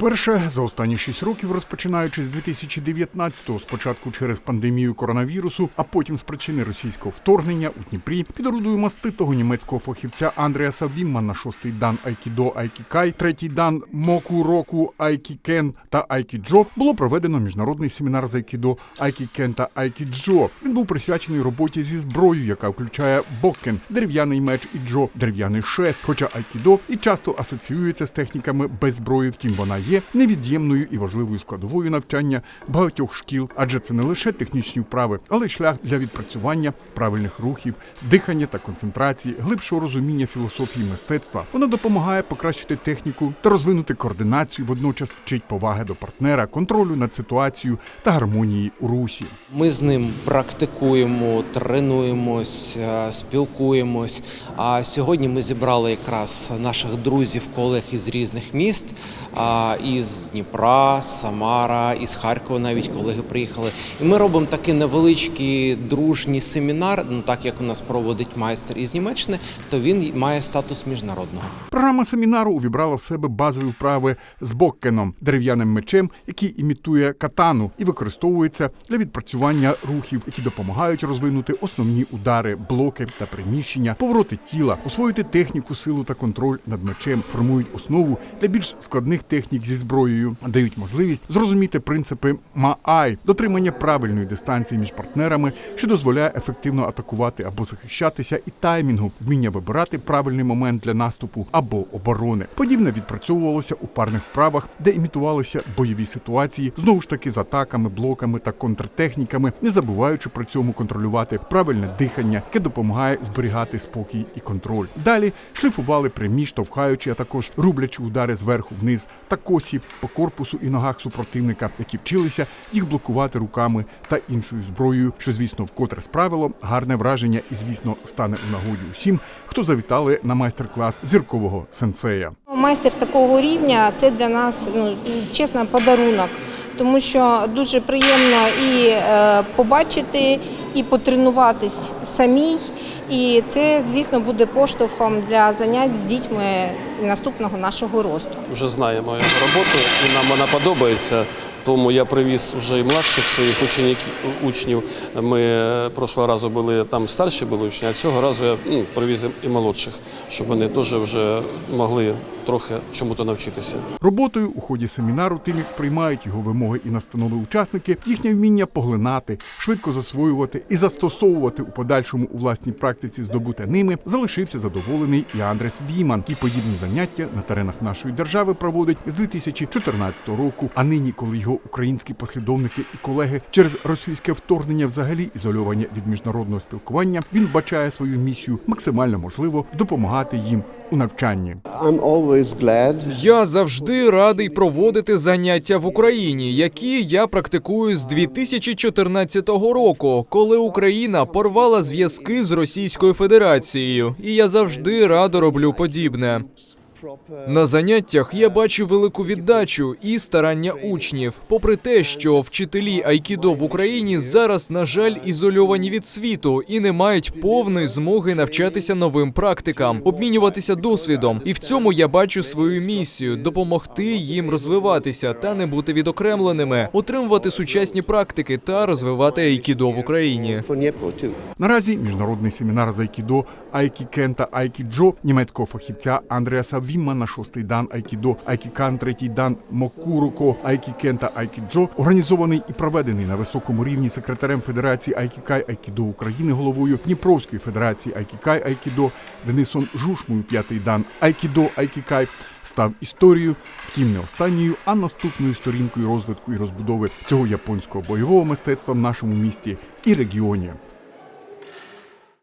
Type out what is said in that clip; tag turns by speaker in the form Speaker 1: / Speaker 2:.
Speaker 1: Вперше за останні шість років, розпочинаючи з 2019-го, спочатку через пандемію коронавірусу, а потім з причини російського вторгнення у Дніпрі, під орудою маститого німецького фахівця Андреаса Віммана, шостий дан Айкідо Айкікай, третій дан Моку Року Айкікен та Айкіджо було проведено міжнародний семінар з Айкідо Айкікен та Айкіджо. Він був присвячений роботі зі зброєю, яка включає боккен, дерев'яний меч і джо, дерев'яний шест. Хоча Айкідо і часто асоціюється з техніками без зброї, втім вона є невід'ємною і важливою складовою навчання багатьох шкіл, адже це не лише технічні вправи, але й шлях для відпрацювання правильних рухів, дихання та концентрації, глибшого розуміння філософії мистецтва. Вона допомагає покращити техніку та розвинути координацію, водночас вчить поваги до партнера, контролю над ситуацією та гармонії у русі.
Speaker 2: Ми з ним практикуємо, тренуємось, е, спілкуємось. А сьогодні ми зібрали якраз наших друзів, колег із різних міст, із Дніпра, Самара, із Харкова навіть колеги приїхали. І ми робимо такий невеличкий дружній семінар. Ну так як у нас проводить майстер із Німеччини, то він має статус міжнародного.
Speaker 1: Програма семінару увібрала в себе базові вправи з боккеном, дерев'яним мечем, який імітує катану і використовується для відпрацювання рухів, які допомагають розвинути основні удари, блоки та приміщення, повороти тіла, освоїти техніку, силу та контроль над мечем, формують основу для більш складних технік зі зброєю, дають можливість зрозуміти принципи МААЙ, дотримання правильної дистанції між партнерами, що дозволяє ефективно атакувати або захищатися, і таймінгу, вміння вибирати правильний момент для наступу або оборони. Подібне відпрацьовувалося у парних вправах, де імітувалися бойові ситуації, знову ж таки з атаками, блоками та контртехніками, не забуваючи при цьому контролювати правильне дихання, яке допомагає зберігати спокій і контроль. Далі шліфували прямі, штовхаючи, а також рублячи удари зверху вниз та косі по корпусу і ногах супротивника, які вчилися їх блокувати руками та іншою зброєю, що звісно вкотре справило гарне враження і звісно стане у нагоді усім, хто завітали на майстер-клас зіркового сенсея.
Speaker 3: Майстер такого рівня це для нас ну чесно подарунок, тому що дуже приємно і е, побачити, і потренуватись самій. І це, звісно, буде поштовхом для занять з дітьми наступного нашого росту.
Speaker 4: вже знає мою роботу і нам вона подобається. Тому я привіз вже і младших своїх учеників, учнів. Ми е, прошлого разу були там старші були учні, а цього разу я ну, привіз і молодших, щоб вони теж вже могли трохи чому-то навчитися.
Speaker 1: Роботою у ході семінару тим, як сприймають його вимоги і настанови учасники, їхнє вміння поглинати, швидко засвоювати і застосовувати у подальшому у власній практиці здобуте ними, залишився задоволений і Андрес Віман, і подібні заняття на теренах нашої держави проводить з 2014 року. А нині, коли його українські послідовники і колеги через російське вторгнення взагалі ізольовані від міжнародного спілкування, він бачає свою місію максимально можливо допомагати їм у навчанні.
Speaker 5: Я завжди радий проводити заняття в Україні, які я практикую з 2014 року, коли Україна порвала зв'язки з Російською Федерацією, і я завжди радо роблю подібне. На заняттях я бачу велику віддачу і старання учнів, попри те, що вчителі айкідо в Україні зараз, на жаль, ізольовані від світу і не мають повної змоги навчатися новим практикам, обмінюватися досвідом. І в цьому я бачу свою місію допомогти їм розвиватися та не бути відокремленими, отримувати сучасні практики та розвивати айкідо в Україні.
Speaker 1: Наразі міжнародний семінар з айкідо Айкікен та Айкіджо німецького фахівця Андреаса Віммана, шостий дан Айкідо, Айкікан, третій дан Мокуруко, Айкікен та Айкіджо, організований і проведений на високому рівні секретарем Федерації Айкікай Айкідо України, головою Дніпровської Федерації Айкікай Айкідо Денисом Жушмою, п'ятий дан Айкідо Айкікай, став історією, втім не останньою, а наступною сторінкою розвитку і розбудови цього японського бойового мистецтва в нашому місті і регіоні.